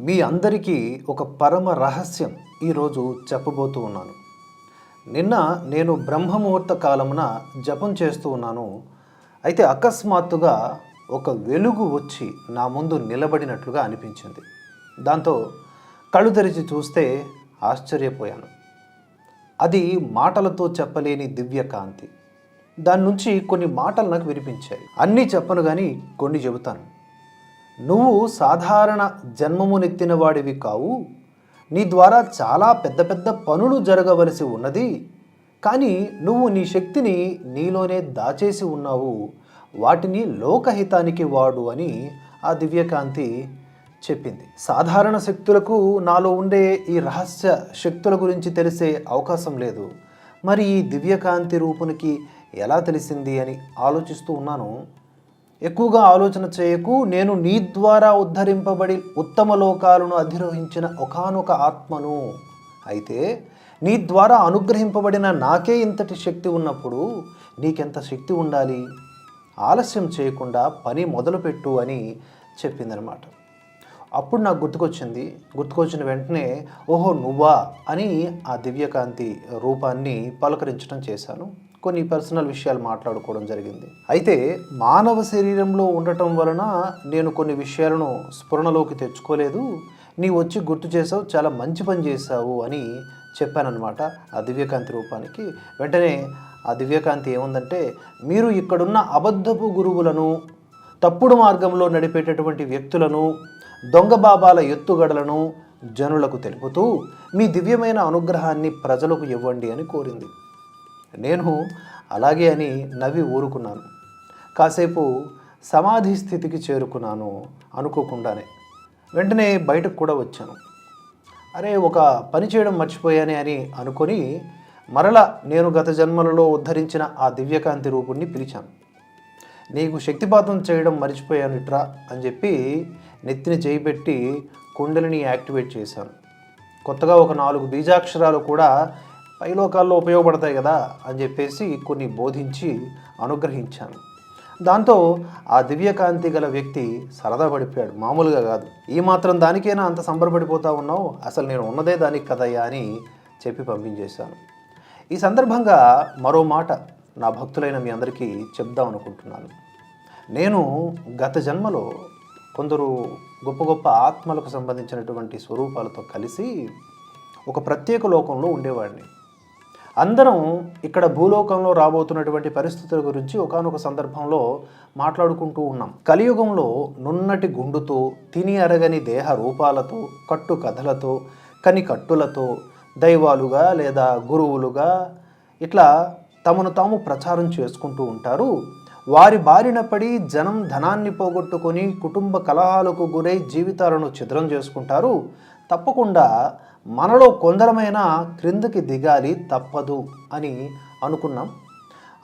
మీ అందరికీ ఒక పరమ రహస్యం ఈరోజు చెప్పబోతూ ఉన్నాను. నిన్న నేను బ్రహ్మముహూర్త కాలమున జపం చేస్తూ ఉన్నాను. అయితే అకస్మాత్తుగా ఒక వెలుగు వచ్చి నా ముందు నిలబడినట్లుగా అనిపించింది. దాంతో కళ్ళు తెరిచి చూస్తే ఆశ్చర్యపోయాను. అది మాటలతో చెప్పలేని దివ్యకాంతి దాని నుంచి కొన్ని మాటలు నాకు వినిపించాయి. అన్నీ చెప్పను కానీ కొన్ని చెబుతాను. నువ్వు సాధారణ జన్మమునెత్తిన వాడివి కావు. నీ ద్వారా చాలా పెద్ద పెద్ద పనులు జరగవలసి ఉన్నది. కానీ నువ్వు నీ శక్తిని నీలోనే దాచేసి ఉన్నావు. వాటిని లోకహితానికి వాడు అని ఆ దివ్యకాంతి చెప్పింది. సాధారణ శక్తులకు నాలో ఉండే ఈ రహస్య శక్తుల గురించి తెలిసే అవకాశం లేదు. మరి ఈ దివ్యకాంతి రూపునికి ఎలా తెలిసింది అని ఆలోచిస్తూ ఉన్నాను. ఎక్కువగా ఆలోచన చేయకు. నేను నీ ద్వారా ఉద్ధరింపబడి ఉత్తమ లోకాలను అధిరోహించిన ఒకానొక ఆత్మను. అయితే నీ ద్వారా అనుగ్రహింపబడిన నాకే ఇంతటి శక్తి ఉన్నప్పుడు నీకెంత శక్తి ఉండాలి? ఆలస్యం చేయకుండా పని మొదలుపెట్టు అని చెప్పిందనమాట అప్పుడు నాకు గుర్తుకొచ్చింది. గుర్తుకొచ్చిన వెంటనే ఓహో నువ్వా అని ఆ దివ్యకాంతి రూపాన్ని పలకరించడం చేశాను. కొన్ని పర్సనల్ విషయాలు మాట్లాడుకోవడం జరిగింది. అయితే మానవ శరీరంలో ఉండటం వలన నేను కొన్ని విషయాలను స్ఫురణలోకి తెచ్చుకోలేదు. నీ వచ్చి గుర్తు చేసావు చాలా మంచి పని చేశావు అని చెప్పానన్నమాట ఆ దివ్యకాంతి రూపానికి. వెంటనే ఆ దివ్యకాంతి ఏముందంటే మీరు ఇక్కడున్న అబద్ధపు గురువులను తప్పుడు మార్గంలో నడిపేటటువంటి వ్యక్తులను దొంగ బాబాల ఎత్తుగడలను జనులకు తెలుపుతూ మీ దివ్యమైన అనుగ్రహాన్ని ప్రజలకు ఇవ్వండి అని కోరింది. నేను అలాగే అని నవ్వి ఊరుకున్నాను. కాసేపు సమాధి స్థితికి చేరుకున్నాను అనుకోకుండానే. వెంటనే బయటకు కూడా వచ్చాను. అరే ఒక పని చేయడం మర్చిపోయానే అని అనుకొని మరల నేను గత జన్మలలో ఉద్ధరించిన ఆ దివ్యకాంతి రూపుణ్ణి పిలిచాను. నీకు శక్తిపాతం చేయడం మర్చిపోయాను ఇట్రా అని చెప్పి నెత్తిని చేయిబెట్టి కుండలిని యాక్టివేట్ చేశాను. కొత్తగా ఒక నాలుగు బీజాక్షరాలు కూడా పైలోకాల్లో ఉపయోగపడతాయి కదా అని చెప్పేసి కొన్ని బోధించి అనుగ్రహించాను. దాంతో ఆ దివ్యకాంతి గల వ్యక్తి సరదా పడిపోయాడు. మామూలుగా కాదు. ఈ మాత్రం దానికైనా అంత సంబరపడిపోతా ఉన్నావు? అసలు నేను ఉన్నదే దానికి కదయ్యా అని చెప్పి పంపించేశాను. ఈ సందర్భంగా మరో మాట నా భక్తులైన మీ అందరికీ చెప్దాం అనుకుంటున్నాను. నేను గత జన్మలో కొందరు గొప్ప గొప్ప ఆత్మలకు సంబంధించినటువంటి స్వరూపాలతో కలిసి ఒక ప్రత్యేక లోకంలో ఉండేవాడిని. అందరం ఇక్కడ భూలోకంలో రాబోతున్నటువంటి పరిస్థితుల గురించి ఒకానొక సందర్భంలో మాట్లాడుకుంటూ ఉన్నాం. కలియుగంలో నున్నటి గుండుతో తిని అరగని దేహ రూపాలతో కట్టు కథలతో కని కట్టులతో దైవాలుగా లేదా గురువులుగా ఇట్లా తమను తాము ప్రచారం చేసుకుంటూ ఉంటారు. వారి బారిన పడి జనం ధనాన్ని పోగొట్టుకొని కుటుంబ కలహాలకు గురై జీవితాలను ఛిద్రం చేసుకుంటారు. తప్పకుండా మనలో కొందరమైన క్రిందికి దిగాలి తప్పదు అని అనుకున్నాం.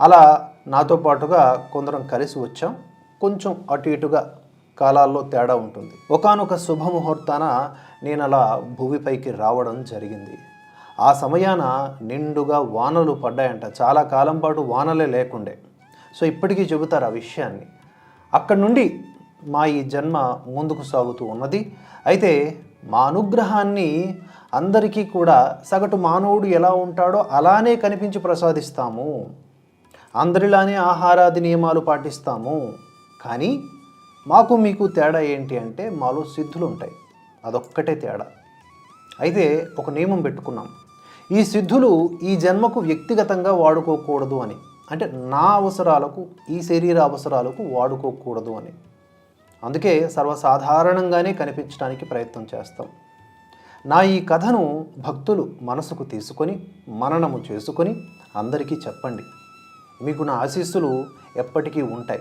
అలా నాతో పాటుగా కొందరం కలిసి వచ్చాం. కొంచెం అటు ఇటుగా కాలాల్లో తేడా ఉంటుంది. ఒకానొక శుభముహూర్తాన నేను అలా భూమిపైకి రావడం జరిగింది. ఆ సమయాన నిండుగా వానలు పడ్డాయంట. చాలా కాలం పాటు వానలే లేకుండే. సో ఇప్పటికీ చెబుతారు ఆ విషయాన్ని. అక్కడి నుండి మా ఈ జన్మ ముందుకు సాగుతూ ఉన్నది. అయితే మా అనుగ్రహాన్ని అందరికీ కూడా సగటు మానవుడు ఎలా ఉంటాడో అలానే కనిపించి ప్రసాదిస్తాము. అందరిలానే ఆహారాది నియమాలు పాటిస్తాము. కానీ మాకు మీకు తేడా ఏంటి అంటే మాలో సిద్ధులు ఉంటాయి అదొక్కటే తేడా. అయితే ఒక నియమం పెట్టుకున్నాం. ఈ సిద్ధులు ఈ జన్మకు వ్యక్తిగతంగా వాడుకోకూడదు అని. అంటే నా అవసరాలకు ఈ శరీర అవసరాలకు వాడుకోకూడదు అని. అందుకే సర్వసాధారణంగానే కనిపించడానికి ప్రయత్నం చేస్తాం. నా ఈ కథను భక్తులు మనసుకు తీసుకొని మననము చేసుకొని అందరికీ చెప్పండి. మీకు నా ఆశీస్సులు ఎప్పటికీ ఉంటాయి.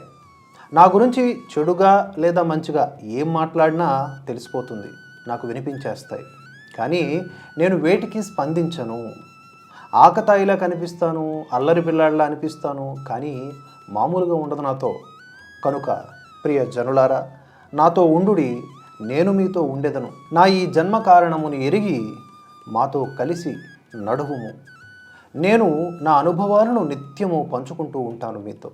నా గురించి చెడుగా లేదా మంచిగా ఏం మాట్లాడినా తెలిసిపోతుంది. నాకు వినిపించేస్తాయి. కానీ నేను వేటికి స్పందించను. ఆకతాయిలా కనిపిస్తాను అల్లరి పిల్లాడిలా అనిపిస్తాను కానీ మామూలుగా ఉండదు నాతో. కనుక ప్రియ జనులారా నాతో ఉండుడి నేను మీతో ఉండెదను. నా ఈ జన్మ కారణమును ఎరిగి మాతో కలిసి నడువుము. నేను నా అనుభవాలను నిత్యము పంచుకుంటూ ఉంటాను మీతో.